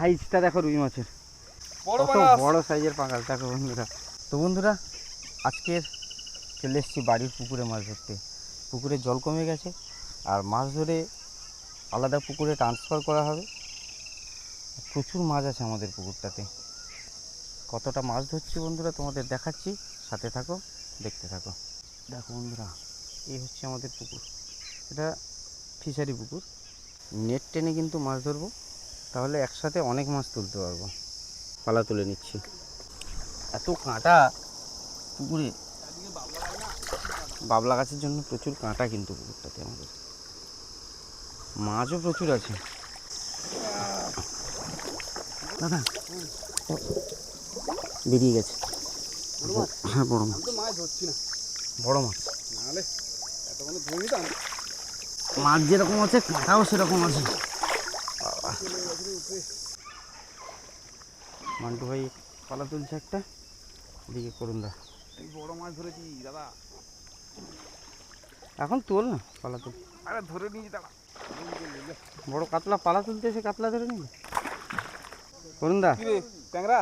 সাইজটা দেখো রুই মাছের। কত বড় সাইজের পাঙ্গাস দেখো বন্ধুরা। তো বন্ধুরা আজকের চলে এসেছি বাড়ির পুকুরে মাছ ধরতে। পুকুরে জল কমে গেছে আর মাছ ধরে আলাদা পুকুরে ট্রান্সফার করা হবে। প্রচুর মাছ আছে আমাদের পুকুরটাতে। কতটা মাছ ধরছি বন্ধুরা তোমাদের দেখাচ্ছি। সাথে থাকো দেখতে থাকো। দেখো বন্ধুরা এই হচ্ছে আমাদের পুকুর। এটা ফিশারি পুকুর। নেট টেনে কিন্তু মাছ ধরবো। তাহলে একসাথে অনেক মাছ তুলতে পারব। পালা তুলে নিচ্ছি। এত কাঁটা পুকুরে। বাবলা গাছের জন্য প্রচুর কাঁটা কিন্তু পুকুরটাতে আমাদের। মাছও প্রচুর আছে। দাদা বেরিয়ে গেছে। হ্যাঁ বড় মাছ। মাছ ধরছি না। বড় মাছ। নাহলে এতক্ষণ মাছ যেরকম আছে কাঁটাও সেরকম আছে। মান্টু ভাই পালা তুলছে একটা। এদিকে করুন দা। বড় মাছ ধরেছি দাদা। এখন তোল না পালা তুল। আরে ধরে নিয়েছি দাদা। বড় কাতলা পালা তুলতে এসে কাতলা ধরে নিলে। করুন দা। ট্যাংরা?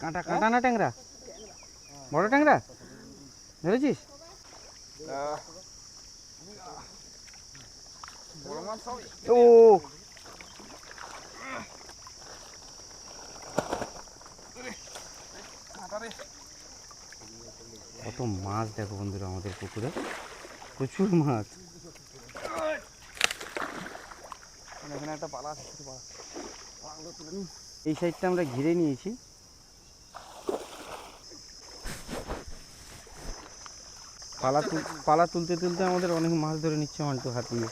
কাঁটা কাঁটা না ট্যাংরা? বড় ট্যাংরা? ধরেছিস? ও কত মাছ দেখো বন্ধুরা আমাদের পুকুরে। প্রচুর মাছ। এখানে একটা পালা আছে এই সাইডটা আমরা ঘিরে নিয়েছি। পালা পালা তুলতে তুলতে আমাদের অনেক মাছ ধরে নিচ্ছে মান্টু হাত দিয়ে।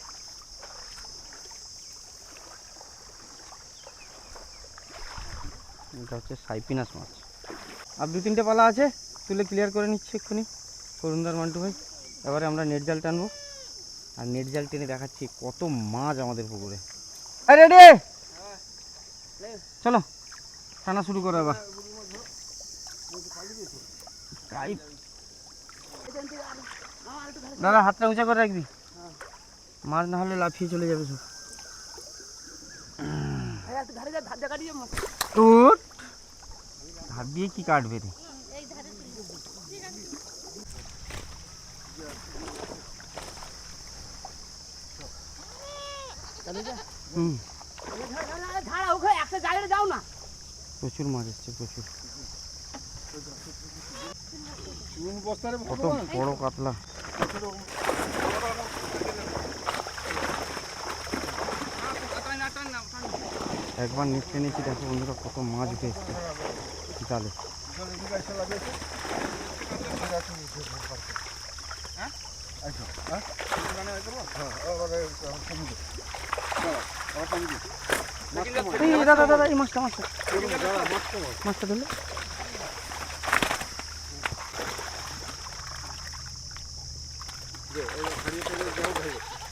এটা হচ্ছে সাইপিনাস মাছ। আর দু তিনটে পালা আছে, তুলে ক্লিয়ার করে নিচ্ছে এক্ষুনি। করুণদার মান্টু ভাই, এবারে আমরা নেট জাল টানবো। আর নেট জাল টেনে দেখাচ্ছি কত মাছ আমাদের পুকুরে। রেডি চলো, টানা শুরু করো এবার। দাদা হাতটা উঁচা করে রাখবি। মাছ না হলে লাফিয়ে চলে যাবে সব। টুট হাত দিয়ে কি কাটবে রে? হুম। ধারা ওখানে একটা জায়গায় যাও না প্রচুর। মাছ এসছে প্রচুর কত বড় কাতলা। একবার নিচে নিচে দেখো বন্ধুরা কত মাছ উঠে এসছে। জালে দাদা দাদা, এই মাছটা মাছটা। মাছটা ধরলে।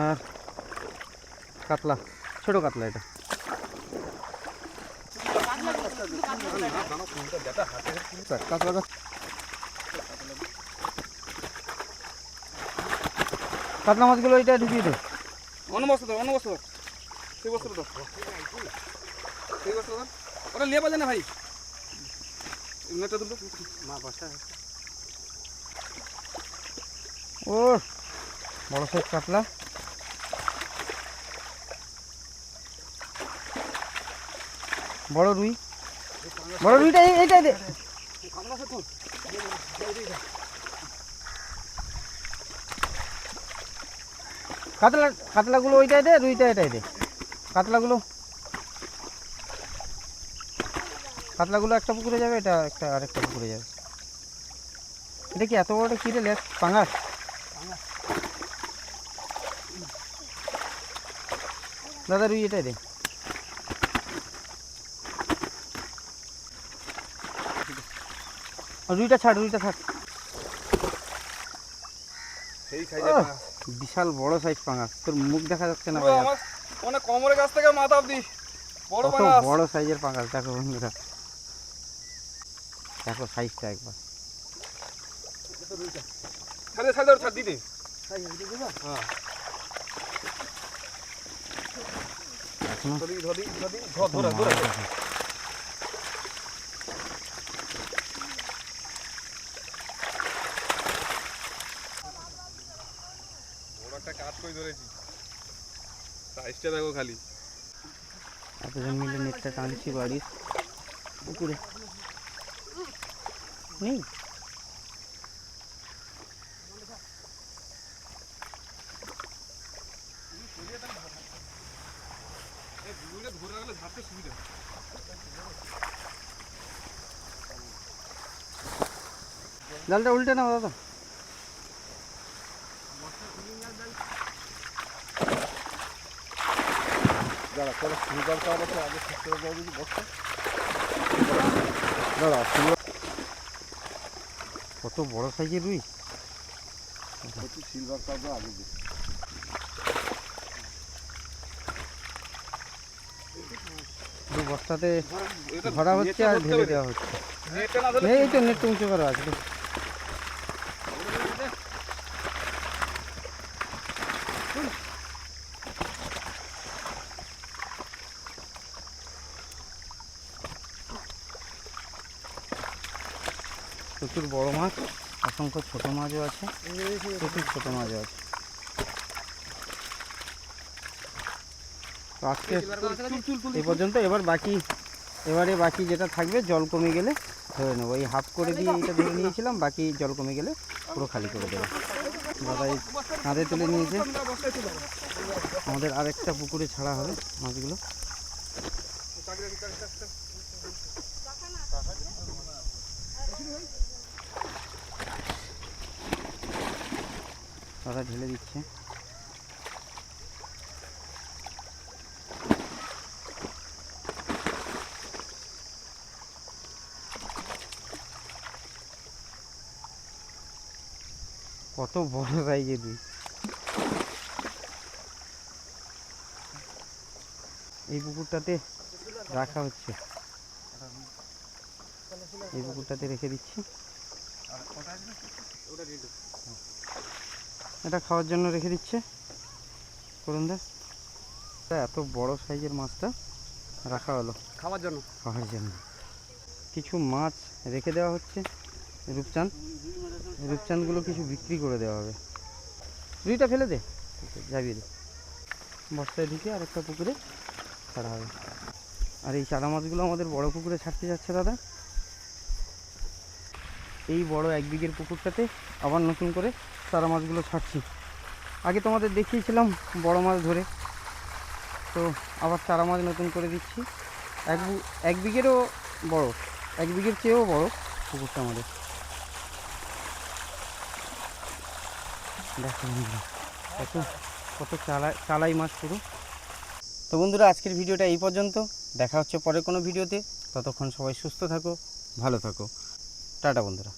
আর কাতলা ছোট কাতলা এটা। কাতলা মাছগুলো এটা ঢুকিয়ে দে। অন্য বস্তা দাও অন্য বস্তা দাও সেই বস্তাটা দাও। সেই বস্তা দাও। ওটা লিয়ে পাবে না ভাই। নেটটা দুটো মা বাসা ও বড় সাইজ কাতলা। বড় রুই। বড় রুইটা এই- এইটাই দে। কাতলা কাতলাগুলো ওইটাই দে, রুইটা এটাই দে। কাতলাগুলো। কাতলাগুলো একটা পুকুরে যাবে, এটা একটা আরেকটা পুকুরে যাবে। দেখি এত বড়টা কী রে লেখ পাঙাশ? দাদা, রুই এটাই দে। রুইটা ছাড় রুইটা ছাড়। আহ! বিশাল বড় সাইজ পাঙাশ। তোর মুখ দেখা যাচ্ছে না ভাই মানে কোমরের কাছ থেকে মাথা অবধি। বড় বড় সাইজের পাঙাশ দেখো বন্ধুরা। দেখো সাইজটা একবার। ছাড় দে ছাড় দে ওর ছাড় দিদি হ্যাঁ। ধরি ধরি ধরি ধর ধরে। ধরে বড় একটা কাজ করে ধরেছি। সাইজটা দেখো খালি। এতজন মিলে নেটটা টানছি বাড়ির। পুকুরে। নেই? জালটা উল্টে নাও, দাদা। দাঁড়া তোরা সুবিধার কারণে তো আগে থাকতে হবে যদি বসতে দাদা কত বড় সাইজের রুই? সিলভার কাপড় আগে দিই বস্তাতে ধরা হচ্ছে আর ঢেলে দেওয়া হচ্ছে। এই তো নেটটা উঁচু করা আছে প্রচুর বড় মাছ, অসংখ্য ছোট মাছও আছে, প্রচুর ছোট মাছও আছে। তো আজকে এই পর্যন্ত, এবার বাকি, এবারে বাকি যেটা থাকবে, জল কমে গেলে ধরে নেব। এই হাফ করে দিয়ে এটা ধরে নিয়েছিলাম, বাকি জল কমে গেলে পুরো খালি করে দেবো। দাদা কাঁধে তুলে নিয়েছে। আমাদের আরেকটা পুকুরে ছাড়া হবে মাছগুলো। দাদা ঢেলে দিচ্ছে। কত বড় সাইজের এই পুকুরটাতে রাখা হচ্ছে। এই পুকুরটাতে রেখে দিচ্ছি। এটা খাওয়ার জন্য রেখে দিচ্ছে। করুন দা। তা এত বড় সাইজের মাছটা রাখা হলো। খাওয়ার জন্য? খাওয়ার জন্য। কিছু মাছ রেখে দেওয়া হচ্ছে রূপচাঁদ। রূপচাঁদগুলো কিছু বিক্রি করে দেওয়া হবে। রুইটা ফেলে দে। যাবিয়ে দে। বস্তায় ঢুকে আর একটা পুকুরে ছাড়া হবে। আর এই চারা মাছগুলো আমাদের বড় পুকুরে ছাড়তে যাচ্ছে দাদা। এই বড় এক বিঘের পুকুরটাতে আবার নতুন করে চারা মাছগুলো ছাড়ছি। আগে তোমাদের দেখিয়েছিলাম বড় মাছ ধরে। তো আবার চারা মাছ নতুন করে দিচ্ছি। এক এক বিঘেরও বড়, এক বিঘের চেয়েও বড় পুকুরটা আমাদের। দেখো কত কত চালাই চালাই মাছ পুরো। তো বন্ধুরা, আজকের ভিডিওটা এই পর্যন্ত। দেখা হচ্ছে পরে কোনো ভিডিওতে। ততক্ষণ সবাই সুস্থ থাকো, ভালো থাকো। টাটা বন্ধুরা।